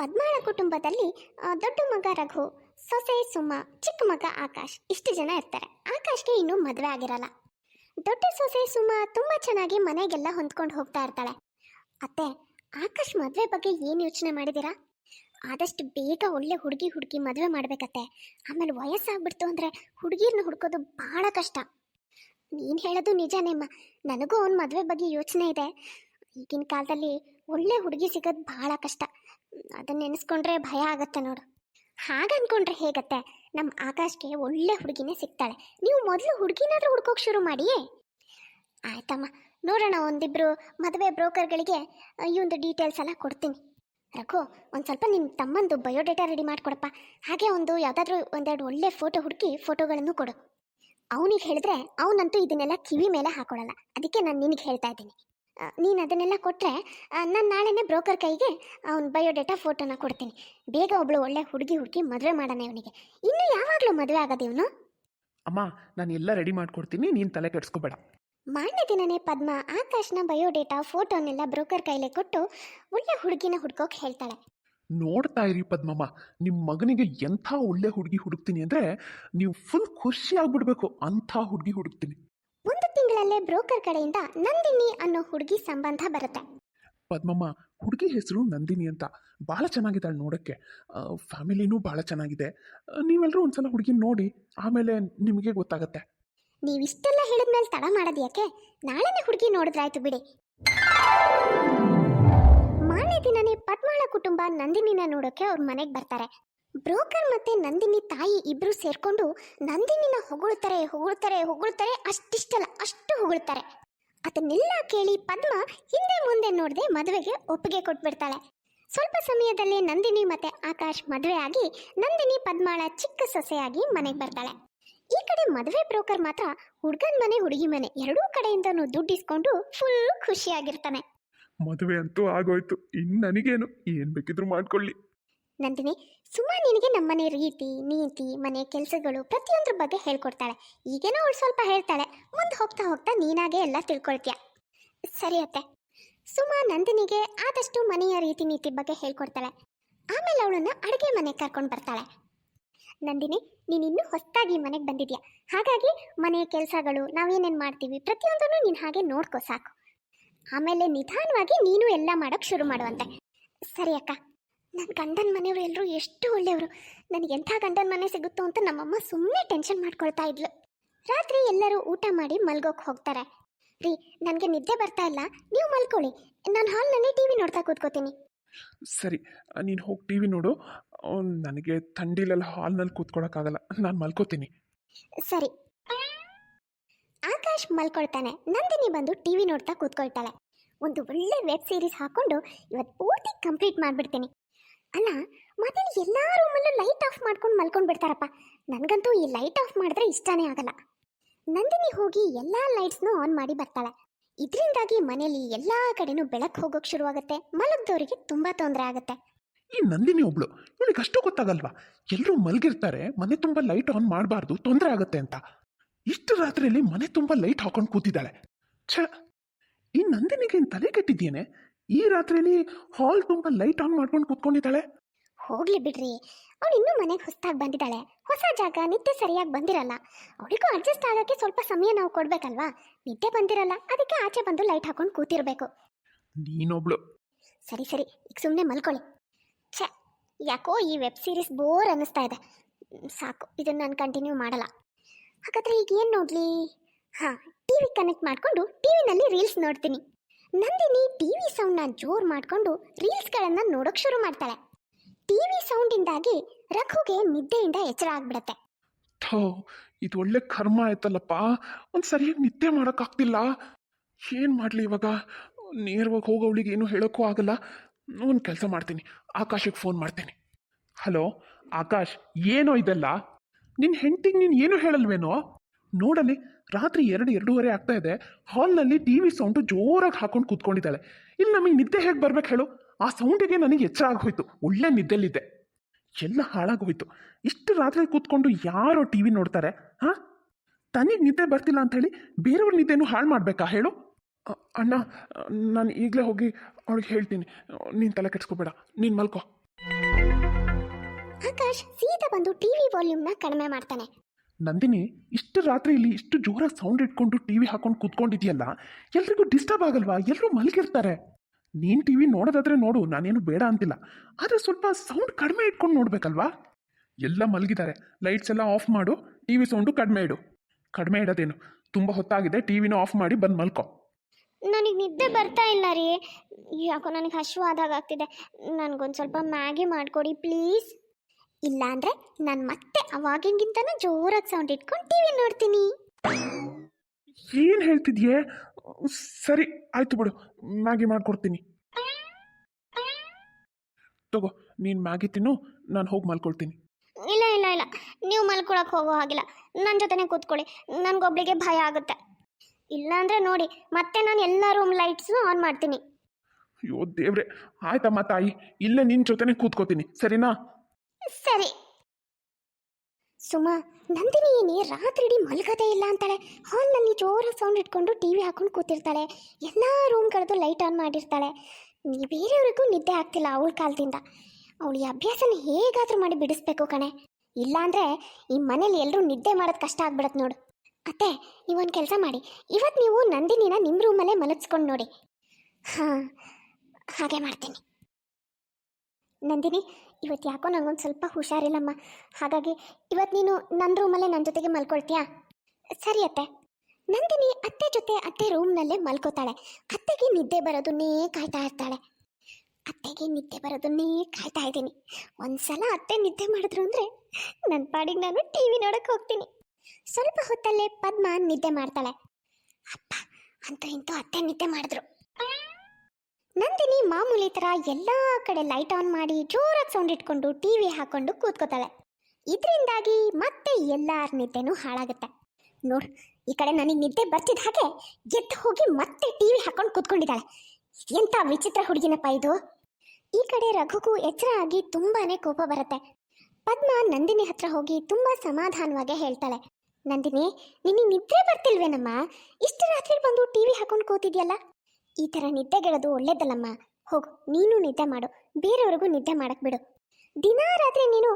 ಪದ್ಮಾಳ ಕುಟುಂಬದಲ್ಲಿ ದೊಡ್ಡ ಮಗ ರಘು, ಸೊಸೆ ಸುಮ, ಚಿಕ್ಕ ಮಗ ಆಕಾಶ್, ಇಷ್ಟು ಜನ ಇರ್ತಾರೆ. ಆಕಾಶ್ಗೆ ಇನ್ನೂ ಮದುವೆ ಆಗಿರಲ್ಲ. ದೊಡ್ಡ ಸೊಸೆ ಸುಮ ತುಂಬ ಚೆನ್ನಾಗಿ ಮನೆಗೆಲ್ಲ ಹೊಂದ್ಕೊಂಡು ಹೋಗ್ತಾ ಇರ್ತಾಳೆ. ಅತ್ತೆ, ಆಕಾಶ್ ಮದುವೆ ಬಗ್ಗೆ ಏನು ಯೋಚನೆ ಮಾಡಿದ್ದೀರಾ? ಆದಷ್ಟು ಬೇಗ ಒಳ್ಳೆ ಹುಡುಗಿ ಹುಡುಗಿ ಮದುವೆ ಮಾಡಬೇಕತ್ತೆ. ಆಮೇಲೆ ವಯಸ್ಸಾಗ್ಬಿಡ್ತು ಅಂದರೆ ಹುಡುಗಿರ್ನ ಹುಡ್ಕೋದು ಭಾಳ ಕಷ್ಟ. ನೀನು ಹೇಳೋದು ನಿಜನೇಮ್ಮ ನನಗೂ ಅವ್ನ ಮದುವೆ ಬಗ್ಗೆ ಯೋಚನೆ ಇದೆ. ಈಗಿನ ಕಾಲದಲ್ಲಿ ಒಳ್ಳೆ ಹುಡುಗಿ ಸಿಗೋದು ಭಾಳ ಕಷ್ಟ. ಅದನ್ನ ನೆನೆಸ್ಕೊಂಡ್ರೆ ಭಯ ಆಗತ್ತೆ ನೋಡು. ಹಾಗನ್ಕೊಂಡ್ರೆ ಹೇಗತ್ತೆ? ನಮ್ಮ ಆಕಾಶ್ಗೆ ಒಳ್ಳೆ ಹುಡುಗಿನೇ ಸಿಗ್ತಾಳೆ. ನೀವು ಮೊದಲು ಹುಡುಗಿನಾದ್ರೂ ಹುಡ್ಕೋಕೆ ಶುರು ಮಾಡಿ ಆಯ್ತಮ್ಮ, ನೋಡೋಣ ಒಂದಿಬ್ರು ಮದುವೆ ಬ್ರೋಕರ್ಗಳಿಗೆ ಈ ಒಂದು ಡೀಟೇಲ್ಸ್ ಎಲ್ಲ ಕೊಡ್ತೀನಿ. ರಘು, ಒಂದು ಸ್ವಲ್ಪ ನಿಮ್ಮ ತಮ್ಮಂದು ಬಯೋಡೇಟಾ ರೆಡಿ ಮಾಡಿಕೊಡಪ್ಪ. ಹಾಗೆ ಒಂದು ಯಾವುದಾದ್ರೂ ಒಂದೆರಡು ಒಳ್ಳೆ ಫೋಟೋ ಹುಡುಕಿ ಫೋಟೋಗಳನ್ನು ಕೊಡು. ಅವನಿಗೆ ಹೇಳಿದ್ರೆ ಅವನಂತೂ ಇದನ್ನೆಲ್ಲ ಕಿವಿ ಮೇಲೆ ಹಾಕೊಳ್ಳಲ್ಲ ಅದಕ್ಕೆ ನಾನು ನಿನಗೆ ಹೇಳ್ತಾ ಇದ್ದೀನಿ. ನೀನು ಅದನ್ನೆಲ್ಲ ಕೊಟ್ಟರೆ ನಾನು ನಾಳೆನೇ ಬ್ರೋಕರ್ ಕೈಗೆ ಅವ್ನ ಬಯೋಡೇಟಾ ಫೋಟೋನ ಕೊಡ್ತೀನಿ. ಬೇಗ ಒಬ್ಳು ಒಳ್ಳೆ ಹುಡುಗಿ ಹುಡುಗಿ ಮದುವೆ ಮಾಡೋಣ ಇವನಿಗೆ ಇನ್ನು ಯಾವಾಗಲೂ ಮದುವೆ ಆಗೋದು ಇವನು? ಅಮ್ಮ ನಾನು ಎಲ್ಲ ರೆಡಿ ಮಾಡ್ಕೊಡ್ತೀನಿ ನೀನು ತಲೆ ಕೆಡಿಸ್ಕೋಬೇಡ. ಮಾರನೇ ದಿನನೇ ಪದ್ಮ ಆಕಾಶ್ನ ಬಯೋಡೇಟಾ ಫೋಟೋನೆಲ್ಲ ಬ್ರೋಕರ್ ಕೈಲೇ ಕೊಟ್ಟು ಒಳ್ಳೆ ಹುಡುಗಿನ ಹುಡ್ಕೋಕೆ ಹೇಳ್ತಾಳೆ. ನೋಡ್ತಾ ಇರಿ ಪದ್ಮಮ್ಮ ನಿಮ್ಮ ಮಗನಿಗೆ ಎಂಥ ಒಳ್ಳೆ ಹುಡುಗಿ ಹುಡುಕ್ತೀನಿ ಅಂದರೆ ನೀವು ಫುಲ್ ಖುಷಿ ಆಗ್ಬಿಡ್ಬೇಕು. ಅಂಥ ಹುಡುಗಿ ಹುಡುಕ್ತೀನಿ. ತಿಂಗಳಲ್ಲೇ ಬ್ರೋಕರ್ ಕಡೆಯಿಂದ ನಂದಿನಿ ಅನ್ನೋ ಹುಡುಗಿ ಸಂಬಂಧ ಬರುತ್ತೆ. ಪದ್ಮಮ್ಮ ಹುಡುಗಿ ಹೆಸರು ನಂದಿನಿ ಅಂತ. ಭಾಳ ಚೆನ್ನಾಗಿದ್ದಾಳೆ ನೋಡೋಕ್ಕೆ. ಫ್ಯಾಮಿಲಿನೂ ಭಾಳ ಚೆನ್ನಾಗಿದೆ. ನೀವೆಲ್ಲರೂ ಒಂದ್ಸಲ ಹುಡುಗಿ ನೋಡಿ ಆಮೇಲೆ ನಿಮಗೆ ಗೊತ್ತಾಗತ್ತೆ. ನೀವಿಷ್ಟೆಲ್ಲ ಹೇಳಿದ್ಮೇಲೆ ತಡ ಮಾಡೋದು ಯಾಕೆ? ನಾಳೆನೇ ಹುಡುಗಿ ನೋಡಿದ್ರಾಯ್ತು ಬಿಡಿ. ಮಾರನೇ ದಿನನೇ ಪದ್ಮಾಳ ಕುಟುಂಬ ನಂದಿನಿನ ನೋಡೋಕೆ ಅವ್ರ ಮನೆಗೆ ಬರ್ತಾರೆ. ಬ್ರೋಕರ್ ಮತ್ತೆ ನಂದಿನಿ ತಾಯಿ ಇಬ್ರು ಸೇರ್ಕೊಂಡು ನಂದಿನಿನ ಹೊಗಳ್ತಾರೆ ಹೊಗಳ್ತಾರೆ ಹೊಗಳ್ತಾರೆ ಅಷ್ಟಿಷ್ಟಲ್ಲ ಅಷ್ಟು ಹೊಗಳ್ತಾರೆ. ಅದನ್ನೆಲ್ಲ ಕೇಳಿ ಪದ್ಮ ಹಿಂದೆ ಮುಂದೆ ನೋಡದೆ ಮದುವೆಗೆ ಒಪ್ಪಿಗೆ ಕೊಟ್ಬಿಡ್ತಾಳೆ. ಸ್ವಲ್ಪ ಸಮಯದಲ್ಲಿ ನಂದಿನಿ ಮತ್ತೆ ಆಕಾಶ್ ಮದುವೆ ಆಗಿ ನಂದಿನಿ ಪದ್ಮಾಳ ಚಿಕ್ಕ ಸೊಸೆಯಾಗಿ ಮನೆಗೆ ಬರ್ತಾಳೆ. ಈ ಕಡೆ ಮದುವೆ ಬ್ರೋಕರ್ ಮಾತ್ರ ಹುಡ್ಗನ್ ಮನೆ ಹುಡುಗಿ ಮನೆ ಎರಡೂ ಕಡೆಯಿಂದನೂ ದುಡ್ಡಿಸ್ಕೊಂಡು ಫುಲ್ ಖುಷಿಯಾಗಿರ್ತಾನೆ. ಮದುವೆ ಅಂತೂ ಆಗೋಯ್ತು. ಇನ್ನು ನನಗೇನು ಏನು ಬೇಕಿದ್ರು ಮಾಡ್ಕೊಳ್ಳಿ. ನಂದಿನಿ ಸುಮ್ಮ ನಿನಗೆ ನಮ್ಮನೆ ರೀತಿ, ನೀತಿ, ಮನೆ ಕೆಲಸಗಳು ಪ್ರತಿಯೊಂದ್ರ ಬಗ್ಗೆ ಹೇಳ್ಕೊಡ್ತಾಳೆ. ಈಗೇನೋ ಅವಳು ಸ್ವಲ್ಪ ಹೇಳ್ತಾಳೆ. ಮುಂದೆ ಹೋಗ್ತಾ ಹೋಗ್ತಾ ನೀನಾಗೆ ಎಲ್ಲ ತಿಳ್ಕೊಳ್ತೀಯ. ಸರಿ ಅತ್ತೆ. ಸುಮಾ ನಂದಿನಿಗೆ ಆದಷ್ಟು ಮನೆಯ ರೀತಿ, ನೀತಿ ಬಗ್ಗೆ ಹೇಳ್ಕೊಡ್ತಾಳೆ. ಆಮೇಲೆ ಅವಳನ್ನ ಅಡುಗೆ ಮನೆಗೆ ಕರ್ಕೊಂಡು ಬರ್ತಾಳೆ. ನಂದಿನಿ, ನೀನು ಇನ್ನೂ ಹೊಸದಾಗಿ ಮನೆಗೆ ಬಂದಿದ್ಯಾ? ಹಾಗಾಗಿ ಮನೆ ಕೆಲಸಗಳು ನಾವೇನೇನು ಮಾಡ್ತೀವಿ ಪ್ರತಿಯೊಂದನ್ನು ನೀನು ಹಾಗೆ ನೋಡ್ಕೋ ಸಾಕು. ಆಮೇಲೆ ನಿಧಾನವಾಗಿ ನೀನು ಎಲ್ಲ ಮಾಡೋಕ್ಕೆ ಶುರು ಮಾಡುವಂತೆ. ಸರಿ ಅಕ್ಕ. ನನ್ನ ಗಂಡನ ಮನೆಯವರು ಎಲ್ಲರೂ ಎಷ್ಟು ಒಳ್ಳೆಯವರು. ನನಗೆ ಎಂಥ ಗಂಡನ ಮನೆ ಸಿಗುತ್ತೋ ಅಂತ ನಮ್ಮಮ್ಮ ಸುಮ್ಮನೆ ಟೆನ್ಷನ್ ಮಾಡ್ಕೊಳ್ತಾ ಇದ್ಲು. ರಾತ್ರಿ ಎಲ್ಲರೂ ಊಟ ಮಾಡಿ ಮಲ್ಗೋಕೆ ಹೋಗ್ತಾರೆ. ರೀ ನನಗೆ ನಿದ್ದೆ ಬರ್ತಾ ಇಲ್ಲ. ನೀವು ಮಲ್ಕೊಳ್ಳಿ. ನಾನು ಹಾಲ್ನಲ್ಲಿ ಟಿ ವಿ ನೋಡ್ತಾ ಕೂತ್ಕೋತೀನಿ. ಸರಿ ನೀನು ಹೋಗಿ ಟಿ ವಿ ನೋಡು. ನನಗೆ ಥಂಡಿಲೆಲ್ಲ ಹಾಲ್ನಲ್ಲಿ ಕೂತ್ಕೊಳಕ್ಕಾಗಲ್ಲ. ನಾನು ಮಲ್ಕೋತೀನಿ. ಸರಿ. ಆಕಾಶ್ ಮಲ್ಕೊಳ್ತಾನೆ. ನಂದಿನಿ ಬಂದು ಟಿ ವಿ ನೋಡ್ತಾ ಕೂತ್ಕೊಳ್ತಾಳೆ. ಒಂದು ಒಳ್ಳೆ ವೆಬ್ ಸೀರೀಸ್ ಹಾಕೊಂಡು ಇವತ್ತು ಪೂರ್ತಿ ಕಂಪ್ಲೀಟ್ ಮಾಡಿಬಿಡ್ತೀನಿ. ಅಲ್ಲ ಮತ್ತೆ ಎಲ್ಲ ರೂಮಲ್ಲೂ ಲೈಟ್ ಆಫ್ ಮಾಡ್ಕೊಂಡು ಮಲ್ಕೊಂಡು ಬಿಡ್ತಾರಪ್ಪ. ನನಗಂತೂ ಈ ಲೈಟ್ ಆಫ್ ಮಾಡಿದ್ರೆ ಇಷ್ಟನೇ ಆಗಲ್ಲ. ನಂದಿನಿ ಹೋಗಿ ಎಲ್ಲ ಲೈಟ್ಸ್ನೂ ಆನ್ ಮಾಡಿ ಬರ್ತಾಳೆ. ಇದರಿಂದಾಗಿ ಮನೆಯಲ್ಲಿ ಎಲ್ಲ ಕಡೆನೂ ಬೆಳಕು ಹೋಗೋಕೆ ಶುರುವಾಗುತ್ತೆ. ಮಲಗ್ದವರಿಗೆ ತುಂಬ ತೊಂದರೆ ಆಗುತ್ತೆ. ಈ ನಂದಿನಿ ಒಬ್ಳು, ಇವಳಿಗೆ ಅಷ್ಟು ಗೊತ್ತಾಗಲ್ವಾ? ಎಲ್ಲರೂ ಮಲಗಿರ್ತಾರೆ, ಮನೆ ತುಂಬ ಲೈಟ್ ಆನ್ ಮಾಡಬಾರ್ದು, ತೊಂದರೆ ಆಗುತ್ತೆ ಅಂತ. ಇಷ್ಟು ರಾತ್ರಿಯಲ್ಲಿ ಮನೆ ತುಂಬ ಲೈಟ್ ಹಾಕೊಂಡು ಕೂತಿದ್ದಾಳೆ. ಛ, ಈ ನಂದಿನಿಗೆ ತಲೆ ಕೆಟ್ಟಿದ್ದೇನೆ ಈ ರಾತ್ರಿಲಿ ಹಾಲ್ ತುಂಬ ಲೈಟ್ ಆನ್ ಮಾಡ್ಕೊಂಡು ಕೂತ್ಕೊಂಡಿದ್ದಾಳೆ. ಹೋಗ್ಲಿ ಬಿಡ್ರಿ. ಅವಳು ಇನ್ನೂ ಮನೆಗೆ ಹೊಸದಾಗಿ ಬಂದಿದ್ದಾಳೆ. ಹೊಸ ಜಾಗ ನಿದ್ದೆ ಸರಿಯಾಗಿ ಬಂದಿರಲ್ಲ. ಅವಳಿಗೂ ಅಡ್ಜಸ್ಟ್ ಆಗೋಕ್ಕೆ ಸ್ವಲ್ಪ ಸಮಯ ನಾವು ಕೊಡ್ಬೇಕಲ್ವಾ? ನಿದ್ದೆ ಬಂದಿರಲ್ಲ ಅದಕ್ಕೆ ಆಚೆ ಬಂದು ಲೈಟ್ ಹಾಕೊಂಡು ಕೂತಿರ್ಬೇಕು. ನೀನೊಬ್ಳು. ಸರಿ ಸರಿ. ಈಗ ಸುಮ್ಮನೆ ಮಲ್ಕೊಳ್ಳಿ. ಛೆ ಯಾಕೋ ಈ ವೆಬ್ ಸೀರೀಸ್ ಬೋರ್ ಅನ್ನಿಸ್ತಾ ಇದೆ. ಮ್, ಸಾಕು ಇದನ್ನು ನಾನು ಕಂಟಿನ್ಯೂ ಮಾಡಲ್ಲ. ಹಾಗಾದ್ರೆ ಈಗ ಏನು ನೋಡಲಿ? ಹಾಂ ಟಿ ವಿ ಕನೆಕ್ಟ್ ಮಾಡಿಕೊಂಡು ಟಿ ವಿನಲ್ಲಿ ರೀಲ್ಸ್ ನೋಡ್ತೀನಿ. ನಂದಿನಿ ಟಿ ವಿ ಸೌಂಡ್ನ ಜೋರು ಮಾಡಿಕೊಂಡು ರೀಲ್ಸ್ಗಳನ್ನು ನೋಡೋಕೆ ಶುರು ಮಾಡ್ತಾಳೆ. ಟಿ ವಿ ಸೌಂಡಿಂದಾಗಿ ರಘುಗೆ ನಿದ್ದೆಯಿಂದ ಎಚ್ಚರ ಆಗ್ಬಿಡತ್ತೆ. ಇದು ಒಳ್ಳೆ ಕರ್ಮ ಆಯ್ತಲ್ಲಪ್ಪ. ಒಂದು ಸರಿಯಾಗಿ ನಿದ್ದೆ ಮಾಡೋಕ್ಕಾಗ್ತಿಲ್ಲ ಏನು ಮಾಡಲಿ ಇವಾಗ? ನೇರವಾಗಿ ಹೋಗೋವಳಿಗೆ ಏನು ಹೇಳೋಕ್ಕೂ ಆಗಲ್ಲ. ಒಂದು ಕೆಲಸ ಮಾಡ್ತೀನಿ. ಆಕಾಶಕ್ಕೆ ಫೋನ್ ಮಾಡ್ತೀನಿ. ಹಲೋ, ಆಕಾಶ್, ಏನೋ ಇದೆಲ್ಲ? ನಿನ್ನ ಹೆಂಡತಿಗೆ ನೀನು ಏನು ಹೇಳಲ್ವೇನೋ? ನೋಡಲಿ ರಾತ್ರಿ ಎರಡು, ಎರಡೂವರೆ ಆಗ್ತಾ ಇದೆ. ಹಾಲ್ನಲ್ಲಿ ಟಿ ವಿ ಸೌಂಡು ಜೋರಾಗಿ ಹಾಕೊಂಡು ಕೂತ್ಕೊಂಡಿದ್ದಾಳೆ. ಇಲ್ಲಿ ನಮಗೆ ನಿದ್ದೆ ಹೇಗೆ ಬರ್ಬೇಕು ಹೇಳು? ಆ ಸೌಂಡಿಗೆ ನನಗೆ ಎಚ್ಚರ ಆಗೋಯ್ತು. ಒಳ್ಳೆ ನಿದ್ದೆಲ್ಲಿದ್ದೆ ಎಲ್ಲ ಹಾಳಾಗೋಯ್ತು. ಇಷ್ಟು ರಾತ್ರಿ ಕೂತ್ಕೊಂಡು ಯಾರೋ ಟಿ ವಿ ನೋಡ್ತಾರೆ. ಹಾಂ? ತನಿಗೆ ನಿದ್ದೆ ಬರ್ತಿಲ್ಲ ಅಂತ ಹೇಳಿ ಬೇರೆಯವ್ರ ನಿದ್ದೆನೂ ಹಾಳು ಮಾಡಬೇಕಾ ಹೇಳು? ಅಣ್ಣ, ನಾನು ಈಗಲೇ ಹೋಗಿ ಅವಳಿಗೆ ಹೇಳ್ತೀನಿ. ನೀನು ತಲೆ ಕೆಡ್ಸ್ಕೊಬೇಡ. ನೀನು ಮಲ್ಕೋ. ಆಕಾಶ್ ಸೀದಾ ಬಂದು ಟಿವಿ ವಾಲ್ಯೂಮ್ನ ಕಡಿಮೆ ಮಾಡ್ತಾನೆ. ನಂದಿನಿ, ಇಷ್ಟು ರಾತ್ರಿ ಇಲ್ಲಿ ಇಷ್ಟು ಜೋರಾಗಿ ಸೌಂಡ್ ಇಟ್ಕೊಂಡು ಟಿ ವಿ ಹಾಕೊಂಡು ಕೂತ್ಕೊಂಡಿದ್ಯಲ್ಲ, ಎಲ್ರಿಗೂ ಡಿಸ್ಟರ್ಬ್ ಆಗಲ್ವಾ? ಎಲ್ಲರೂ ಮಲಗಿರ್ತಾರೆ. ನೀನು ಟಿ ವಿ ನೋಡೋದಾದ್ರೆ ನೋಡು, ನಾನೇನು ಬೇಡ ಅಂತಿಲ್ಲ. ಆದರೆ ಸ್ವಲ್ಪ ಸೌಂಡ್ ಕಡಿಮೆ ಇಟ್ಕೊಂಡು ನೋಡಬೇಕಲ್ವಾ? ಎಲ್ಲ ಮಲಗಿದ್ದಾರೆ. ಲೈಟ್ಸ್ ಎಲ್ಲ ಆಫ್ ಮಾಡು ಟಿ ವಿ ಸೌಂಡು ಕಡಿಮೆ ಇಡು. ಕಡಿಮೆ ಇಡೋದೇನು? ತುಂಬ ಹೊತ್ತಾಗಿದೆ ಟಿ ವಿನ ಆಫ್ ಮಾಡಿ ಬಂದು ಮಲ್ಕೊ. ನನಗೆ ನಿದ್ದೆ ಬರ್ತಾ ಇಲ್ಲ ರೀ. ಯಾಕೋ ನನಗೆ ಹಶುವಾದಾಗ ಆಗ್ತಿದೆ. ನನಗೊಂದು ಸ್ವಲ್ಪ ಮ್ಯಾಗಿ ಮಾಡಿಕೊಡಿ ಪ್ಲೀಸ್ ಇಲ್ಲ ಅಂದರೆ ನಾನು ಮತ್ತೆ ಅವಾಗಿಂಗಿಂತನೂ ಜೋರಾಗಿ ಸೌಂಡ್ ಇಟ್ಕೊಂಡು ಟಿವಿ ನೋಡ್ತೀನಿ. ಏನು ಹೇಳ್ತಿದ್ಯೆ? ಸರಿ ಆಯ್ತು ಬಿಡು. ಮ್ಯಾಗಿ ಮಾಡ್ಕೊಡ್ತೀನಿ. ತಗೋ ನೀನು ಮ್ಯಾಗಿ ತಿನ್ನು ನಾನು ಹೋಗಿ ಮಲ್ಕೊಳ್ತೀನಿ. ಇಲ್ಲ ಇಲ್ಲ ಇಲ್ಲ. ನೀವು ಮಲ್ಕೊಳಕ್ಕೆ ಹೋಗೋ ಹಾಗಿಲ್ಲ. ನನ್ನ ಜೊತೆನೆ ಕೂತ್ಕೊಳ್ಳಿ. ನನಗೊಬ್ಳಿಗೆ ಭಯ ಆಗುತ್ತೆ. ಇಲ್ಲಾಂದರೆ ನೋಡಿ ಮತ್ತೆ ನಾನು ಎಲ್ಲ ರೂಮ್ ಲೈಟ್ಸ್ ಆನ್ ಮಾಡ್ತೀನಿ. ಅಯ್ಯೋ ದೇವ್ರೆ ಆಯ್ತಮ್ಮ ತಾಯಿ. ಇಲ್ಲೇ ನಿನ್ನ ಜೊತೆನೇ ಕೂತ್ಕೋತೀನಿ. ಸರಿನಾ? ಸರಿ. ಸುಮಾ, ನಂದಿನಿ ಏನಿ ರಾತ್ರಿ ಇಡೀ ಮಲಗದೇ ಇಲ್ಲ ಅಂತಾಳೆ. ಹಾಲ್ನಲ್ಲಿ ಜೋರಾಗಿ ಸೌಂಡ್ ಇಟ್ಕೊಂಡು ಟಿ ವಿ ಹಾಕೊಂಡು ಕೂತಿರ್ತಾಳೆ. ಎಲ್ಲ ರೂಮ್ಗಳದ್ದು ಲೈಟ್ ಆನ್ ಮಾಡಿರ್ತಾಳೆ. ನೀ ಬೇರೆಯವ್ರಿಗೂ ನಿದ್ದೆ ಆಗ್ತಿಲ್ಲ ಅವಳ ಕಾಲದಿಂದ. ಅವಳು ಈ ಅಭ್ಯಾಸನ ಹೇಗಾದರೂ ಮಾಡಿ ಬಿಡಿಸ್ಬೇಕು ಕಣೆ. ಇಲ್ಲಾಂದರೆ ಈ ಮನೇಲಿ ಎಲ್ಲರೂ ನಿದ್ದೆ ಮಾಡೋದು ಕಷ್ಟ ಆಗ್ಬಿಡತ್ತೆ ನೋಡು. ಅತ್ತೆ, ನೀವೊಂದು ಕೆಲಸ ಮಾಡಿ. ಇವತ್ತು ನೀವು ನಂದಿನಿನ ನಿಮ್ಮ ರೂಮಲ್ಲೇ ಮಲಗಿಸ್ಕೊಂಡು ನೋಡಿ. ಹಾಂ, ಹಾಗೆ ಮಾಡ್ತೀನಿ. ನಂದಿನಿ ಇವತ್ತು ಯಾಕೋ ನನಗೊಂದು ಸ್ವಲ್ಪ ಹುಷಾರಿಲ್ಲಮ್ಮ. ಹಾಗಾಗಿ ಇವತ್ತು ನೀನು ನನ್ನ ರೂಮಲ್ಲೇ ನನ್ನ ಜೊತೆಗೆ ಮಲ್ಕೊಳ್ತೀಯಾ? ಸರಿ ಅತ್ತೆ. ನಂದಿನಿ ಅತ್ತೆ ಜೊತೆ ಅತ್ತೆ ರೂಮ್ನಲ್ಲೇ ಮಲ್ಕೋತಾಳೆ. ಅತ್ತೆಗೆ ನಿದ್ದೆ ಬರೋದನ್ನೇ ಕಾಯ್ತಾ ಇರ್ತಾಳೆ. ಅತ್ತೆಗೆ ನಿದ್ದೆ ಬರೋದನ್ನೇ ಕಾಯ್ತಾ ಇದ್ದೀನಿ. ಒಂದ್ಸಲ ಅತ್ತೆ ನಿದ್ದೆ ಮಾಡಿದ್ರು ಅಂದರೆ ನನ್ನ ಪಾಡಿಗೆ ನಾನು ಟಿ ವಿ ನೋಡಕ್ಕೆ ಹೋಗ್ತೀನಿ. ಸ್ವಲ್ಪ ಹೊತ್ತಲ್ಲೇ ಪದ್ಮ ನಿದ್ದೆ ಮಾಡ್ತಾಳೆ. ಅಪ್ಪ, ಅಂತೂ ಇಂತೂ ಅತ್ತೆ ನಿದ್ದೆ ಮಾಡಿದ್ರು. ನಂದಿನಿ ಮಾಮೂಲಿ ಥರ ಎಲ್ಲ ಕಡೆ ಲೈಟ್ ಆನ್ ಮಾಡಿ ಜೋರಾಗಿ ಸೌಂಡ್ ಇಟ್ಕೊಂಡು ಟಿ ವಿ ಹಾಕೊಂಡು ಕೂತ್ಕೋತಾಳೆ. ಇದರಿಂದಾಗಿ ಮತ್ತೆ ಎಲ್ಲಾರ್ ನಿದ್ದೆನೂ ಹಾಳಾಗುತ್ತೆ. ನೋಡು, ಈ ಕಡೆ ನನಗೆ ನಿದ್ದೆ ಬರ್ತಿದ್ದ ಹಾಗೆ ಎದ್ದು ಹೋಗಿ ಮತ್ತೆ ಟಿ ವಿ ಹಾಕೊಂಡು ಕೂತ್ಕೊಂಡಿದ್ದಾಳೆ. ಎಂಥ ವಿಚಿತ್ರ ಹುಡುಗಿನಪ್ಪ ಇದು. ಈ ಕಡೆ ರಘುಗೂ ಎಚ್ಚರ ಆಗಿ ತುಂಬಾನೇ ಕೋಪ ಬರುತ್ತೆ. ಪದ್ಮ ನಂದಿನಿ ಹತ್ರ ಹೋಗಿ ತುಂಬಾ ಸಮಾಧಾನವಾಗಿ ಹೇಳ್ತಾಳೆ. ನಂದಿನಿ, ನಿನಗೆ ನಿದ್ರೆ ಬರ್ತಿಲ್ವೇನಮ್ಮ? ಇಷ್ಟು ರಾತ್ರಿ ಬಂದು ಟಿ ವಿ ಹಾಕೊಂಡು ಕೂತಿದ್ಯಲ್ಲ? ಈ ಥರ ನಿದ್ದೆಗೆಳೋದು ಒಳ್ಳೇದಲ್ಲಮ್ಮ. ಹೋಗು, ನೀನು ನಿದ್ದೆ ಮಾಡು. ಬೇರೆಯವ್ರಿಗೂ ನಿದ್ದೆ ಮಾಡಕ್ಕೆ ಬಿಡು. ದಿನ ರಾತ್ರಿ ನೀನು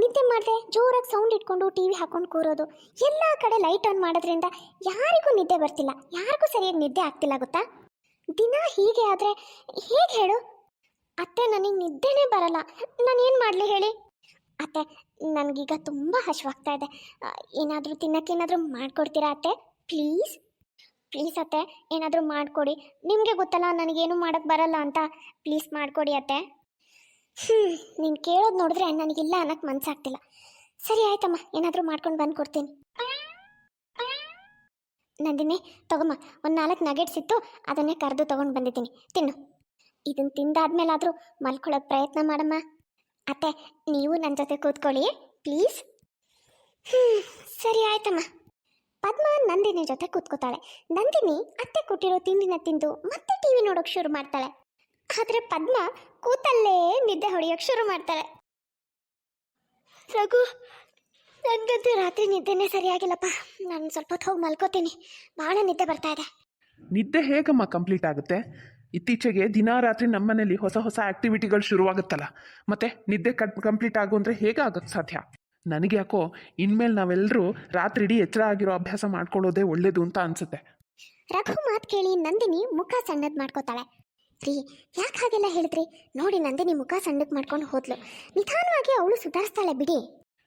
ನಿದ್ದೆ ಮಾಡಿದೆ, ಜೋರಾಗಿ ಸೌಂಡ್ ಇಟ್ಕೊಂಡು ಟಿ ವಿ ಹಾಕೊಂಡು ಕೂರೋದು. ಎಲ್ಲ ಕಡೆ ಲೈಟ್ ಆನ್ ಮಾಡೋದ್ರಿಂದ ಯಾರಿಗೂ ನಿದ್ದೆ ಬರ್ತಿಲ್ಲ. ಯಾರಿಗೂ ಸರಿಯಾಗಿ ನಿದ್ದೆ ಆಗ್ತಿಲ್ಲ, ಗೊತ್ತಾ? ದಿನ ಹೀಗೆ ಆದರೆ ಹೇಗೆ ಹೇಳು? ಅತ್ತೆ, ನನಗೆ ನಿದ್ದೆನೇ ಬರಲ್ಲ. ನಾನು ಏನು ಮಾಡಲಿ ಹೇಳಿ? ಅತ್ತೆ, ನನಗೀಗ ತುಂಬ ಹಸಿವಾಗ್ತಾ ಇದೆ. ಏನಾದರೂ ತಿನ್ನಕ್ಕೇನಾದರೂ ಮಾಡಿಕೊಡ್ತೀರಾ ಅತ್ತೆ? ಪ್ಲೀಸ್. ಪ್ಲೀಸ್ ಅತ್ತೆ, ಏನಾದರೂ ಮಾಡಿಕೊಡಿ. ನಿಮಗೆ ಗೊತ್ತಲ್ಲ, ನನಗೇನು ಮಾಡೋಕ್ಕೆ ಬರಲ್ಲ ಅಂತ. ಪ್ಲೀಸ್ ಮಾಡಿಕೊಡಿ ಅತ್ತೆ. ಹ್ಞೂ ನೀನು ಕೇಳೋದು ನೋಡಿದ್ರೆ ನನಗಿಲ್ಲ ಅನ್ನಕ್ಕೆ ಮನಸ್ಸಾಗ್ತಿಲ್ಲ ಸರಿ ಆಯ್ತಮ್ಮ, ಏನಾದರೂ ಮಾಡ್ಕೊಂಡು ಬಂದು ಕೊಡ್ತೀನಿ. ನಂದಿನಿ, ತಗೊಮ್ಮ, ಒಂದು ನಾಲ್ಕು ನಗೆಟ್ಸ್ ಇತ್ತು, ಅದನ್ನೇ ಕರೆದು ತೊಗೊಂಡು ಬಂದಿದ್ದೀನಿ. ತಿನ್ನು. ಇದನ್ನು ತಿಂದಾದ್ಮೇಲಾದರೂ ಮಲ್ಕೊಳ್ಳೋಕೆ ಪ್ರಯತ್ನ ಮಾಡಮ್ಮ. ಅತ್ತೆ, ನೀವು ನನ್ನ ಜೊತೆ ಕೂತ್ಕೊಳ್ಳಿ ಪ್ಲೀಸ್ ಹ್ಞೂ ಸರಿ ಆಯ್ತಮ್ಮ. ಪದ್ಮ ನಂದಿನಿ ಜೊತೆ ಕೂತ್ಕೋತಾಳೆ. ನಂದಿನಿ ಅತ್ತೆ ಕೊಟ್ಟಿರೋ ತಿಂಡಿನ ತಿಂದು ಮತ್ತೆ ಟಿವಿ ನೋಡೋಕೆ ಶುರು ಮಾಡ್ತಾಳೆ. ಆದ್ರೆ ಪದ್ಮ ಕೂತಲ್ಲೇ ನಿದ್ದೆ ಹೊಡೆಯೋಕೆ ಶುರು ಮಾಡ್ತಾಳೆ. ರಘು, ನನಗಂತೂ ರಾತ್ರಿ ನಿದ್ದೆನೇ ಸರಿಯಾಗಿಲ್ಲಪ್ಪ. ನಾನು ಸ್ವಲ್ಪ ಹೊತ್ತು ಹೋಗಿ ಮಲ್ಕೋತೀನಿ. ಭಾಳ ನಿದ್ದೆ ಬರ್ತಾ ಇದೆ. ನಿದ್ದೆ ಹೇಗಮ್ಮ ಕಂಪ್ಲೀಟ್ ಆಗುತ್ತೆ? ಇತ್ತೀಚೆಗೆ ದಿನ ರಾತ್ರಿ ನಮ್ಮನೇಲಿ ಹೊಸ ಹೊಸ ಆಕ್ಟಿವಿಟಿಗಳು ಶುರುವಾಗುತ್ತಲ್ಲ. ಮತ್ತೆ ನಿದ್ದೆ ಕಂಪ್ಲೀಟ್ ಆಗು ಅಂದರೆ ಹೇಗೆ ಆಗಕ್ಕೆ ಸಾಧ್ಯ? ನನಗೆ ಯಾಕೋ ಇನ್ಮೇಲೆ ನಾವೆಲ್ಲರೂ ರಾತ್ರಿ ಇಡೀ ಎಚ್ಚರ ಆಗಿರೋ ಅಭ್ಯಾಸ ಮಾಡ್ಕೊಳ್ಳೋದೇ ಒಳ್ಳೇದು ಅಂತ ಅನ್ಸುತ್ತೆ. ರಘು ಮಾತು ಕೇಳಿ ನಂದಿನಿ ಮುಖ ಸಣ್ಣದ್ ಮಾಡ್ಕೋತಾಳೆ. ರೀ ಯಾಕೆ ಹಾಗೆಲ್ಲ ಹೇಳಿದ್ರಿ? ನೋಡಿ ನಂದಿನಿ ಮುಖ ಸಣ್ಣಕ್ಕೆ ಮಾಡ್ಕೊಂಡು ಹೋದ್ಲು. ನಿಧಾನವಾಗಿ ಅವಳು ಸುಧಾರಿಸ್ತಾಳೆ ಬಿಡಿ.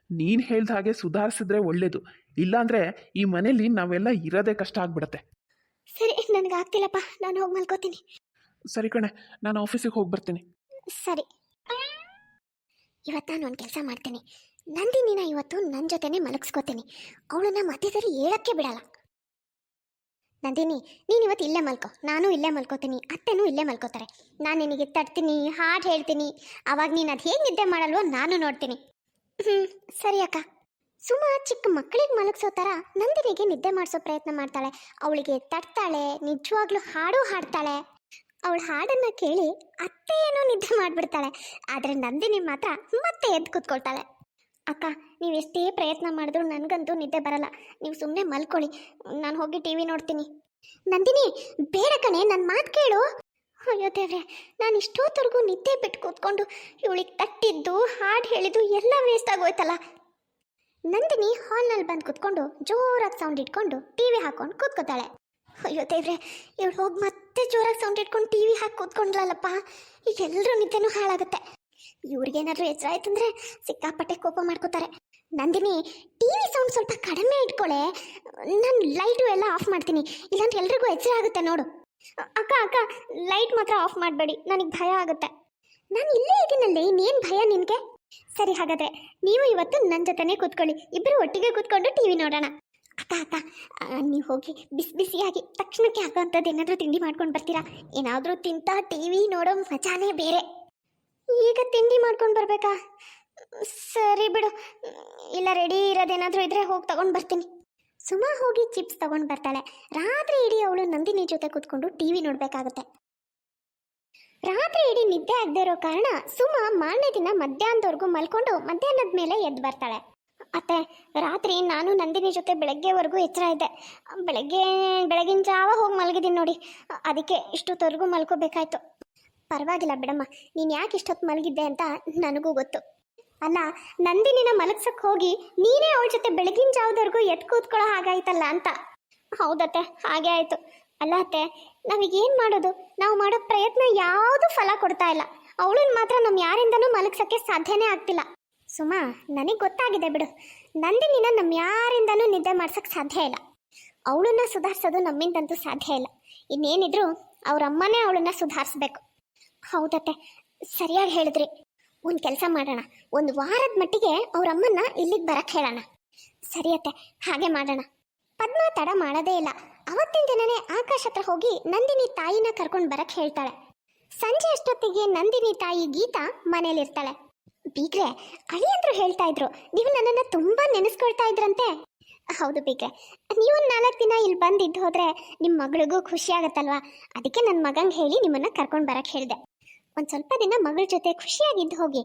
ನೀನು ಹೇಳ್ದ ಹಾಗೆ ಸುಧಾರಿಸಿದ್ರೆ ಒಳ್ಳೇದು. ಇಲ್ಲಾಂದ್ರೆ ಈ ಮನೇಲಿ ನಾವೆಲ್ಲ ಇರೋದೇ ಕಷ್ಟ ಆಗ್ಬಿಡತ್ತೆ. ಸರಿ ನನಗೆ ಆಗ್ತಿಲ್ಲಪ್ಪ. ನಾನು ಹೋಗಿ ಮಲ್ಕೋತೀನಿ. ಸರಿ ಕಣೆ ನಾನು ಆಫೀಸಿಗೆ ಹೋಗಿ ಬರ್ತೀನಿ. ಸರಿ. ಇವತ್ತು ನಾನು ಒಂದು ಕೆಲಸ ಮಾಡ್ತೀನಿ. ನಂದಿನಿನ ಇವತ್ತು ನನ್ನ ಜೊತೆನೆ ಮಲಗಿಸ್ಕೋತೀನಿ. ಅವಳನ್ನ ಮಧ್ಯದಲ್ಲಿ ಹೇಳಕ್ಕೆ ಬಿಡಲ್ಲ. ನಂದಿನಿ, ನೀನು ಇವತ್ತು ಇಲ್ಲೇ ಮಲ್ಕೋ. ನಾನು ಇಲ್ಲೇ ಮಲ್ಕೋತೀನಿ. ಅತ್ತೆನೂ ಇಲ್ಲೇ ಮಲ್ಕೋತಾರೆ. ನಾನು ನಿನಗೆ ತಡ್ತೀನಿ, ಹಾಡು ಹೇಳ್ತೀನಿ. ಅವಾಗ ನೀನು ಅದು ಹೇಗೆ ನಿದ್ದೆ ಮಾಡಲ್ವೋ ನಾನು ನೋಡ್ತೀನಿ. ಹ್ಞೂ ಸರಿ ಅಕ್ಕ. ಸುಮಾ ಚಿಕ್ಕ ಮಕ್ಕಳಿಗೆ ಮಲಗಿಸೋ ಥರ ನಂದಿನಿಗೆ ನಿದ್ದೆ ಮಾಡಿಸೋ ಪ್ರಯತ್ನ ಮಾಡ್ತಾಳೆ. ಅವಳಿಗೆ ತಡ್ತಾಳೆ, ನಿಜವಾಗ್ಲೂ ಹಾಡು ಹಾಡ್ತಾಳೆ. ಅವಳ ಹಾಡನ್ನು ಕೇಳಿ ಅತ್ತೆ ಏನೋ ನಿದ್ದೆ ಮಾಡಿಬಿಡ್ತಾಳೆ. ಆದರೆ ನಂದಿನಿ ಮಾತ್ರ ಮತ್ತೆ ಎದ್ದು ಕೂತ್ಕೊಳ್ತಾಳೆ. ಅಕ್ಕ, ನೀವು ಎಷ್ಟೇ ಪ್ರಯತ್ನ ಮಾಡಿದ್ರು ನನಗಂತೂ ನಿದ್ದೆ ಬರಲ್ಲ. ನೀವು ಸುಮ್ಮನೆ ಮಲ್ಕೊಳ್ಳಿ. ನಾನು ಹೋಗಿ ಟಿ ವಿ ನೋಡ್ತೀನಿ. ನಂದಿನಿ, ಬೇಡ ಕಣೆ ನನ್ನ ಮಾತು ಕೇಳು. ಅಯ್ಯೋ ದೇವ್ರೆ, ನಾನು ಇಷ್ಟೊತ್ತವರೆಗೂ ನಿದ್ದೆ ಬಿಟ್ಟು ಕೂತ್ಕೊಂಡು ಇವಳಿಗೆ ತಟ್ಟಿದ್ದು, ಹಾಡು ಹೇಳಿದ್ದು ಎಲ್ಲ ವೇಸ್ಟ್ ಆಗೋಯ್ತಲ್ಲ. ನಂದಿನಿ ಹಾಲ್ನಲ್ಲಿ ಬಂದು ಕೂತ್ಕೊಂಡು ಜೋರಾಗಿ ಸೌಂಡ್ ಇಟ್ಕೊಂಡು ಟಿ ವಿ ಹಾಕೊಂಡು ಕೂತ್ಕೋತಾಳೆ. ಅಯ್ಯೋ ದೇವ್ರೆ, ಇವಳು ಹೋಗಿ ಮತ್ತೆ ಜೋರಾಗಿ ಸೌಂಡ್ ಇಟ್ಕೊಂಡು ಟಿ ವಿ ಹಾಕಿ ಕೂತ್ಕೊಂಡ್ಲಲ್ಲಪ್ಪ ಈಗ ಎಲ್ಲರೂ ನಿದ್ದೆನೂ ಹಾಳಾಗುತ್ತೆ. ಇವ್ರಿಗೇನಾದ್ರೂ ಎಚ್ಚರ ಆಯ್ತಂದ್ರೆ ಸಿಕ್ಕಾಪಟ್ಟೆ ಕೋಪ ಮಾಡ್ಕೋತಾರೆ. ನಂದಿನಿ, ಟಿವಿ ಸೌಂಡ್ ಸ್ವಲ್ಪ ಕಡಿಮೆ ಇಟ್ಕೊಳೆ. ನಾನು ಲೈಟು ಎಲ್ಲ ಆಫ್ ಮಾಡ್ತೀನಿ. ಇಲ್ಲಾಂದ್ರೆ ಎಲ್ರಿಗೂ ಎಚ್ಚರ ಆಗುತ್ತೆ ನೋಡು. ಅಕ್ಕ ಅಕ್ಕ, ಲೈಟ್ ಮಾತ್ರ ಆಫ್ ಮಾಡಬೇಡಿ. ನನಗೆ ಭಯ ಆಗುತ್ತೆ. ನಾನು ಇಲ್ಲೇ ಇದ್ದೀನಲ್ಲಿ ಇನ್ನೇನು ಭಯ ನಿನಗೆ? ಸರಿ ಹಾಗಾದ್ರೆ, ನೀವು ಇವತ್ತು ನನ್ನ ಜೊತೆನೇ ಕೂತ್ಕೊಳ್ಳಿ. ಇಬ್ಬರು ಒಟ್ಟಿಗೆ ಕೂತ್ಕೊಂಡು ಟಿವಿ ನೋಡೋಣ. ಅಕ್ಕ ಅಕ್ಕ ನೀವು ಹೋಗಿ ಬಿಸಿ ಬಿಸಿಯಾಗಿ ತಕ್ಷಣಕ್ಕೆ ಹಾಕೋಂಥದ್ದು ಏನಾದರೂ ತಿಂಡಿ ಮಾಡ್ಕೊಂಡು ಬರ್ತೀರಾ? ಏನಾದರೂ ತಿಂತಾ ಟಿ ವಿ ನೋಡೋ ಮಜಾನೇ ಬೇರೆ. ಈಗ ತಿಂಡಿ ಮಾಡ್ಕೊಂಡು ಬರ್ಬೇಕಾ? ಸರಿ ಬಿಡು. ಇಲ್ಲ ರೆಡಿ ಇರೋದೇನಾದರೂ ಇದ್ರೆ ಹೋಗಿ ತಗೊಂಡು ಬರ್ತೀನಿ. ಸುಮಾ ಹೋಗಿ ಚಿಪ್ಸ್ ತಗೊಂಡು ಬರ್ತಾಳೆ. ರಾತ್ರಿ ಇಡೀ ಅವಳು ನಂದಿನಿ ಜೊತೆ ಕೂತ್ಕೊಂಡು ಟಿ ವಿ ನೋಡಬೇಕಾಗುತ್ತೆ. ರಾತ್ರಿ ಇಡೀ ನಿದ್ದೆ ಆಗದೆ ಇರೋ ಕಾರಣ ಸುಮಾ ಮಾರನೇ ದಿನ ಮಧ್ಯಾಹ್ನದವರೆಗೂ ಮಲ್ಕೊಂಡು ಮಧ್ಯಾಹ್ನದ ಮೇಲೆ ಎದ್ದು ಬರ್ತಾಳೆ. ಅತ್ತೆ, ರಾತ್ರಿ ನಾನು ನಂದಿನಿ ಜೊತೆ ಬೆಳಗ್ಗೆವರೆಗೂ ಎಚ್ಚರ ಇದ್ದೆ. ಬೆಳಗ್ಗೆ, ಬೆಳಗಿನ ಜಾವ ಹೋಗಿ ಮಲಗಿದ್ದೀನಿ ನೋಡಿ. ಅದಕ್ಕೆ ಇಷ್ಟೊತ್ತವರೆಗೂ ಮಲ್ಕೋಬೇಕಾಯ್ತು. ಪರವಾಗಿಲ್ಲ ಬಿಡಮ್ಮ, ನೀನು ಯಾಕೆ ಇಷ್ಟೊತ್ತು ಮಲಗಿದ್ದೆ ಅಂತ ನನಗೂ ಗೊತ್ತು. ಅಲ್ಲ, ನಂದಿನಿನ ಮಲಗ್ಸಕ್ಕೆ ಹೋಗಿ ನೀನೇ ಅವಳ ಜೊತೆ ಬೆಳಗಿನ ಜಾವದವರೆಗೂ ಎದ್ದು ಕೂತ್ಕೊಳ್ಳೋ ಹಾಗಾಯ್ತಲ್ಲ ಅಂತ. ಹೌದತ್ತೆ, ಹಾಗೆ ಆಯಿತು. ಅಲ್ಲ ಅತ್ತೆ ನಾವೀಗೇನು ಮಾಡೋದು? ನಾವು ಮಾಡೋ ಪ್ರಯತ್ನ ಯಾವುದು ಫಲ ಕೊಡ್ತಾ ಇಲ್ಲ. ಅವಳನ್ನ ಮಾತ್ರ ನಮ್ಮ ಯಾರಿಂದನೂ ಮಲಗ್ಸೋಕ್ಕೆ ಸಾಧ್ಯನೇ ಆಗ್ತಿಲ್ಲ. ಸುಮಾ, ನನಗೆ ಗೊತ್ತಾಗಿದೆ ಬಿಡು. ನಂದಿನಿನ ನಮ್ಮ ಯಾರಿಂದನೂ ನಿದ್ದೆ ಮಾಡ್ಸಕ್ಕೆ ಸಾಧ್ಯ ಇಲ್ಲ. ಅವಳನ್ನ ಸುಧಾರಿಸೋದು ನಮ್ಮಿಂದಂತೂ ಸಾಧ್ಯ ಇಲ್ಲ. ಇನ್ನೇನಿದ್ರು ಅವರಮ್ಮನೇ ಅವಳನ್ನ ಸುಧಾರಿಸ್ಬೇಕು. ಹೌದತ್ತೆ. ಸರಿಯಾಗಿ ಹೇಳಿದ್ರಿ. ಒಂದು ಕೆಲಸ ಮಾಡೋಣ. ಒಂದು ವಾರದ ಮಟ್ಟಿಗೆ ಅವ್ರ ಅಮ್ಮನ್ನ ಇಲ್ಲಿಗೆ ಬರಕ್ಕೆ ಹೇಳೋಣ. ಸರಿಯತ್ತೆ. ಹಾಗೆ ಮಾಡೋಣ. ಪದ್ಮ ತಡ ಮಾಡೋದೇ ಇಲ್ಲ. ಅವತ್ತಿನ ದಿನನೇ ಆಕಾಶ್ ಹತ್ರ ಹೋಗಿ ನಂದಿನಿ ತಾಯಿನ ಕರ್ಕೊಂಡು ಬರಕ್ಕೆ ಹೇಳ್ತಾಳೆ. ಸಂಜೆ ಅಷ್ಟೊತ್ತಿಗೆ ನಂದಿನಿ ತಾಯಿ ಗೀತಾ ಮನೇಲಿರ್ತಾಳೆ. ಬೀಗ್ರೆ ಅಳಿಯಂದ್ರು ಹೇಳ್ತಾ ಇದ್ರು. ನೀವು ನನ್ನನ್ನು ತುಂಬಾ ನೆನೆಸ್ಕೊಳ್ತಾ ಇದ್ರಂತೆ. ಹೌದು ಬೀಗ್ರೆ. ನೀವು ನಾಲ್ಕು ದಿನ ಇಲ್ಲಿ ಬಂದಿದ್ದು ಹೋದ್ರೆ ನಿಮ್ಮ ಮಗಳಿಗೂ ಖುಷಿ ಆಗತ್ತಲ್ವಾ? ಅದಕ್ಕೆ ನನ್ನ ಮಗಂಗೆ ಹೇಳಿ ನಿಮ್ಮನ್ನ ಕರ್ಕೊಂಡು ಬರಕ್ಕೆ ಹೇಳಿದೆ. ಒಂದು ಸ್ವಲ್ಪ ದಿನ ಮಗಳ ಜೊತೆ ಖುಷಿಯಾಗಿದ್ದು ಹೋಗಿ.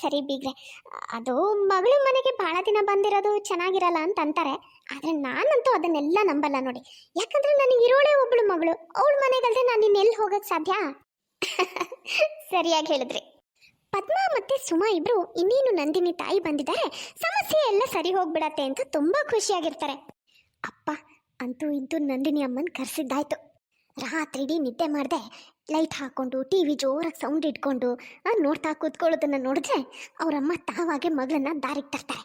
ಸರಿ ಬೀಗ್ರೆ, ಅದು ಮಗಳು ಮನೆಗೆ ಭಾಳ ದಿನ ಬಂದಿರೋದು ಚೆನ್ನಾಗಿರಲ್ಲ ಅಂತ ಅಂತಾರೆ. ಆದರೆ ನಾನಂತೂ ಅದನ್ನೆಲ್ಲ ನಂಬಲ್ಲ ನೋಡಿ. ಯಾಕಂದ್ರೆ ನನಗೆ ಇರೋಳೆ ಒಬ್ಬಳು ಮಗಳು. ಅವಳ ಮನೆಗಲ್ದೆ ನಾನು ಇನ್ನೆಲ್ಲಿ ಹೋಗಕ್ಕೆ ಸಾಧ್ಯ? ಸರಿಯಾಗಿ ಹೇಳಿದ್ರಿ. ಪದ್ಮ ಮತ್ತೆ ಸುಮಾ ಇಬ್ರು ಇನ್ನೇನು ನಂದಿನಿ ತಾಯಿ ಬಂದಿದ್ದಾರೆ ಸಮಸ್ಯೆ ಎಲ್ಲ ಸರಿ ಹೋಗ್ಬಿಡತ್ತೆ ಅಂತ ತುಂಬಾ ಖುಷಿಯಾಗಿರ್ತಾರೆ. ಅಪ್ಪ, ಅಂತೂ ಇಂತೂ ನಂದಿನಿ ಅಮ್ಮನ್ ಕರೆಸಿದ್ದಾಯ್ತು. ರಾತ್ರಿ ಇಡೀ ನಿದ್ದೆ ಮಾಡಿದೆ ಲೈಟ್ ಹಾಕೊಂಡು, ಟಿ ವಿ ಜೋರಾಗಿ ಸೌಂಡ್ ಇಟ್ಕೊಂಡು ನೋಡ್ತಾ ಕೂತ್ಕೊಳ್ಳೋದನ್ನ ನೋಡಿದ್ರೆ ಅವರಮ್ಮ ತಾವಾಗೆ ಮಗಳನ್ನ ದಾರಿಗೆ ತರ್ತಾರೆ.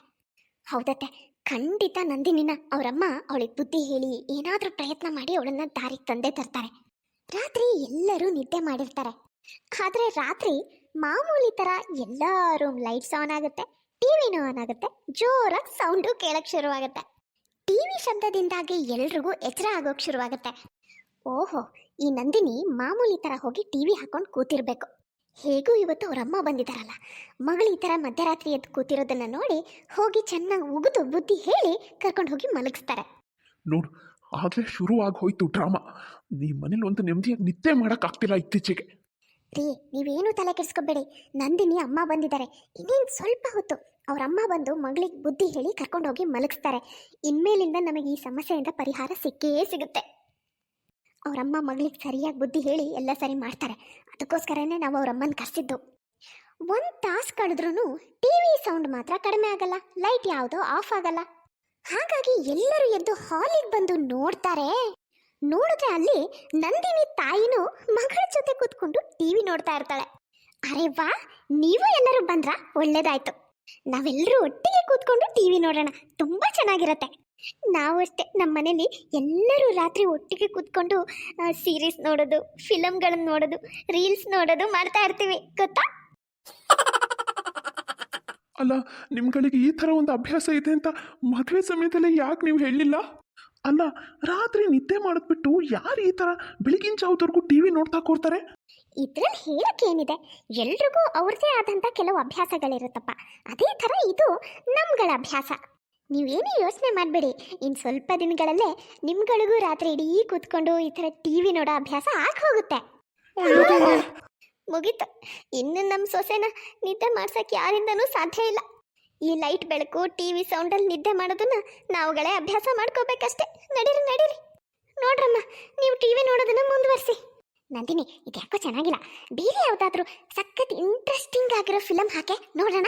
ಹೌದತ್ತೆ, ಖಂಡಿತ ನಂದಿನಿನ ಅವರಮ್ಮ ಅವಳಿಗೆ ಬುದ್ಧಿ ಹೇಳಿ ಏನಾದರೂ ಪ್ರಯತ್ನ ಮಾಡಿ ಅವಳನ್ನ ದಾರಿಗೆ ತಂದೆ ತರ್ತಾರೆ. ರಾತ್ರಿ ಎಲ್ಲರೂ ನಿದ್ದೆ ಮಾಡಿರ್ತಾರೆ. ಆದರೆ ರಾತ್ರಿ ಮಾಮೂಲಿ ಥರ ಎಲ್ಲ ರೂಮ್ ಲೈಟ್ಸ್ ಆನ್ ಆಗುತ್ತೆ ಟಿವಿನೂ ಆನ್ ಆಗುತ್ತೆ, ಜೋರಾಗಿ ಸೌಂಡು ಕೇಳಕ್ಕೆ ಶುರುವಾಗುತ್ತೆ. ಟಿವಿ ಶಬ್ದದಿಂದಾಗಿ ಎಲ್ರಿಗೂ ಎಚ್ಚರ ಆಗೋಕೆ ಶುರುವಾಗುತ್ತೆ. ಓಹೋ ಈ ನಂದಿನಿ ಮಾಮೂಲಿ ಥರ ಹೋಗಿ ಟಿವಿ ಹಾಕೊಂಡು ಕೂತಿರ್ಬೇಕು. ಹೇಗೂ ಇವತ್ತು ಅವರಮ್ಮ ಬಂದಿದ್ದಾರಲ್ಲ ಮಗಳು ಈ ಥರ ಮಧ್ಯರಾತ್ರಿ ಎದ್ದು ಕೂತಿರೋದನ್ನ ನೋಡಿ ಹೋಗಿ ಚೆನ್ನಾಗಿ ಉಗಿದು ಬುದ್ಧಿ ಹೇಳಿ ಕರ್ಕೊಂಡು ಹೋಗಿ ಮಲಗಿಸ್ತಾರೆ. ನೋಡು ಆಗಲೇ ಶುರು ಆಗಿ ಹೋಯ್ತು ಡ್ರಾಮಾ. ಈ ಮನೇಲಿ ಒಂದು ನೆಮ್ಮದಿಯಾಗಿ ನಿದ್ದೆ ಮಾಡೋಕ್ಕಾಗ್ತಿಲ್ಲ ಇತ್ತೀಚೆಗೆ. ರೀ ನೀವೇನು ತಲೆ ಕೆಡಿಸ್ಕೋಬೇಡಿ. ನಂದಿನಿ ಅಮ್ಮ ಬಂದಿದ್ದಾರೆ. ಇನ್ನೇನು ಸ್ವಲ್ಪ ಹೊತ್ತು ಅವ್ರ ಅಮ್ಮ ಬಂದು ಮಗಳಿಗೆ ಬುದ್ಧಿ ಹೇಳಿ ಕರ್ಕೊಂಡು ಹೋಗಿ ಮಲಗಿಸ್ತಾರೆ. ಇನ್ಮೇಲಿಂದ ನಮಗೆ ಈ ಸಮಸ್ಯೆಯಿಂದ ಪರಿಹಾರ ಸಿಕ್ಕೇ ಸಿಗುತ್ತೆ. ಅವರಮ್ಮ ಮಗಳಿಗೆ ಸರಿಯಾಗಿ ಬುದ್ಧಿ ಹೇಳಿ ಎಲ್ಲ ಸರಿ ಮಾಡ್ತಾರೆ. ಅದಕ್ಕೋಸ್ಕರನೇ ನಾವು ಅವರಮ್ಮನ ಕರೆಸಿದ್ದು. ಒಂದು ತಾಸು ಕಳೆದ್ರೂ ಟಿ ವಿ ಸೌಂಡ್ ಮಾತ್ರ ಕಡಿಮೆ ಆಗಲ್ಲ, ಲೈಟ್ ಯಾವುದೋ ಆಫ್ ಆಗಲ್ಲ. ಹಾಗಾಗಿ ಎಲ್ಲರೂ ಎದ್ದು ಹಾಲಿಗೆ ಬಂದು ನೋಡ್ತಾರೆ. ನೋಡಿದ್ರೆ ಅಲ್ಲಿ ನಂದಿನಿ ತಾಯಿನೂ ಮಗಳ ಜೊತೆ ಕೂತ್ಕೊಂಡು ಟಿವಿ ನೋಡ್ತಾ ಇರ್ತಾಳೆ. ಅರೆ ವಾ, ನೀವು ಎಲ್ಲರೂ ಬಂದ್ರ? ಒಳ್ಳೇದಾಯ್ತು. ನಾವೆಲ್ಲರೂ ಒಟ್ಟಿಗೆ ಕೂತ್ಕೊಂಡು ಟಿವಿ ನೋಡೋಣ. ತುಂಬಾ ಚೆನ್ನಾಗಿರತ್ತೆ. ನಾವು ಅಷ್ಟೇ ನಮ್ಮ ಮನೇಲಿ ಎಲ್ಲರೂ ರಾತ್ರಿ ಒಟ್ಟಿಗೆ ಕೂತ್ಕೊಂಡು ಸೀರೀಸ್ ನೋಡೋದು ಫಿಲಮ್ಗಳನ್ನು ನೋಡೋದು ರೀಲ್ಸ್ ನೋಡೋದು ಮಾಡ್ತಾ ಇರ್ತೀವಿ ಗೊತ್ತಾ? ಅಲ್ಲ ನಿಮ್ಗಳಿಗೆ ಈ ಥರ ಒಂದು ಅಭ್ಯಾಸ ಇದೆ ಅಂತ ಮದುವೆ ಸಮಯದಲ್ಲಿ ಯಾಕೆ ನೀವು ಹೇಳಲಿಲ್ಲ ಅಲ್ಲ ರಾತ್ರಿ ನಿದ್ದೆ ಮಾಡಿದ್ಬಿಟ್ಟು ಯಾರು ಈ ಥರ ಬೆಳಗಿನ ಜಾವದವರೆಗೂ ಟಿ ವಿ ನೋಡ್ತಾ ಕೂರ್ತಾರೆ? ಇದ್ರಲ್ಲಿ ಹೇಳಕ್ಕೆ ಏನಿದೆ? ಎಲ್ರಿಗೂ ಅವ್ರದೇ ಆದಂಥ ಕೆಲವು ಅಭ್ಯಾಸಗಳಿರುತ್ತಪ್ಪ. ಅದೇ ಥರ ಇದು ನಮ್ಗಳ ಅಭ್ಯಾಸ. ನೀವೇನೇ ಯೋಚನೆ ಮಾಡಬೇಡಿ. ಇನ್ನು ಸ್ವಲ್ಪ ದಿನಗಳಲ್ಲೇ ನಿಮ್ಗಳಿಗೂ ರಾತ್ರಿ ಇಡೀ ಕೂತ್ಕೊಂಡು ಈ ಥರ ಟಿ ವಿ ನೋಡೋ ಅಭ್ಯಾಸ ಆಗಿ ಹೋಗುತ್ತೆ ಮುಗೀತು. ಇನ್ನು ನಮ್ಮ ಸೊಸೆನ ನಿದ್ದೆ ಮಾಡ್ಸಕ್ಕೆ ಯಾರಿಂದನೂ ಸಾಧ್ಯ ಇಲ್ಲ. ಈ ಲೈಟ್ ಬೆಳಕು, ಟಿ ವಿ ಸೌಂಡಲ್ಲಿ ನಿದ್ದೆ ಮಾಡೋದನ್ನ ನಾವುಗಳೇ ಅಭ್ಯಾಸ ಮಾಡ್ಕೋಬೇಕಷ್ಟೇ. ನಡೀರಿ ನಡೀರಿ. ನೋಡ್ರಮ್ಮ, ನೀವು ಟಿ ವಿ ನೋಡೋದನ್ನ ಮುಂದುವರಿಸಿ. ನಂದಿನಿ, ಇದ್ಯಾಕೋ ಚೆನ್ನಾಗಿಲ್ಲ. ಬೇರೆ ಯಾವುದಾದ್ರೂ ಸಖತ್ ಇಂಟ್ರೆಸ್ಟಿಂಗ್ ಆಗಿರೋ ಫಿಲಮ್ ಹಾಕೆ ನೋಡೋಣ